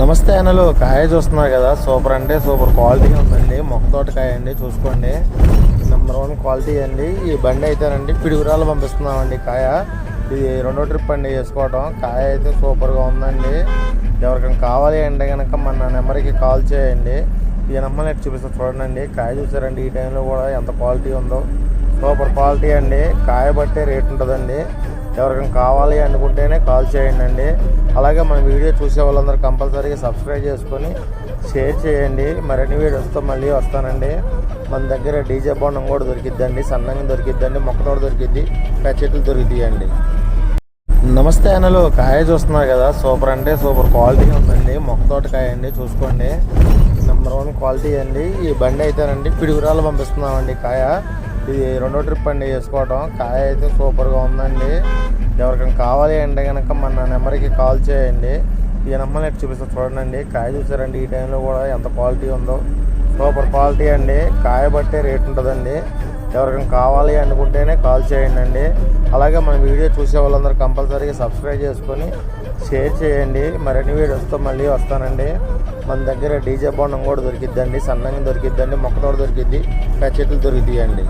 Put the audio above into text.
నమస్తే అన్నలు కాయ చూస్తున్నారు కదా సూపర్ అంటే సూపర్ క్వాలిటీ ఉందండి. మొక్క తోట కాయ అండి చూసుకోండి. నెంబర్ వన్ క్వాలిటీ అండి. ఈ బండి అయితేనండి పిడుగురాలు పంపిస్తున్నామండి కాయ. ఇది రెండో ట్రిప్ అండి వేసుకోవటం. కాయ అయితే సూపర్గా ఉందండి. ఎవరికైనా కావాలి అంటే కనుక మన నెంబర్కి కాల్ చేయండి. ఈ నెంబర్ నేను చూపిస్తాను చూడండి కాయ చూసారండి ఈ టైంలో కూడా ఎంత క్వాలిటీ ఉందో. సూపర్ క్వాలిటీ అండి. కాయ బట్టే రేట్ ఉంటుందండి. ఎవరికైనా కావాలి అనుకుంటేనే కాల్ చేయండి అండి అలాగే మన వీడియో చూసే వాళ్ళందరూ కంపల్సరీగా సబ్స్క్రైబ్ చేసుకొని షేర్ చేయండి. మరిన్ని వీడియోస్తో మళ్ళీ వస్తానండి. మన దగ్గర డీజే బోండం కూడా దొరికిద్దండి సన్నంగా దొరికిద్దండి మొక్కతోడు దొరికిద్ది చెట్లు దొరికిద్దండి నమస్తే అన్నలు కాయ చూస్తున్నారు కదా సూపర్ అంటే సూపర్ క్వాలిటీ ఉందండి. మొక్కతోట కాయ అండి చూసుకోండి. నెంబర్ వన్ క్వాలిటీ అండి. ఈ బండి అయితేనండి పిడుగురాలు పంపిస్తున్నామండి కాయ. ఇది రెండో ట్రిప్ అండి వేసుకోవటం. కాయ అయితే సూపర్గా ఉందండి. ఎవరికైనా కావాలి అంటే కనుక మన నెంబర్కి కాల్ చేయండి. ఈ నెంబర్ నేను చూపిస్తాను చూడండి కాయ చూసారండి ఈ టైంలో కూడా ఎంత క్వాలిటీ ఉందో. సూపర్ క్వాలిటీ అండి. కాయ బట్టే రేట్ ఉంటుందండి. ఎవరికైనా కావాలి అనుకుంటేనే కాల్ చేయండి అండి అలాగే మన వీడియో చూసే వాళ్ళందరూ కంపల్సరీగా సబ్స్క్రైబ్ చేసుకొని షేర్ చేయండి. మరిన్ని వీడియోస్తో మళ్ళీ వస్తానండి. మన దగ్గర డీజే బాండం కూడా దొరికిద్దండి సన్నంగా దొరికిద్దండి మొక్కతోట దొరికిద్ది చెట్లు దొరికిద్దండి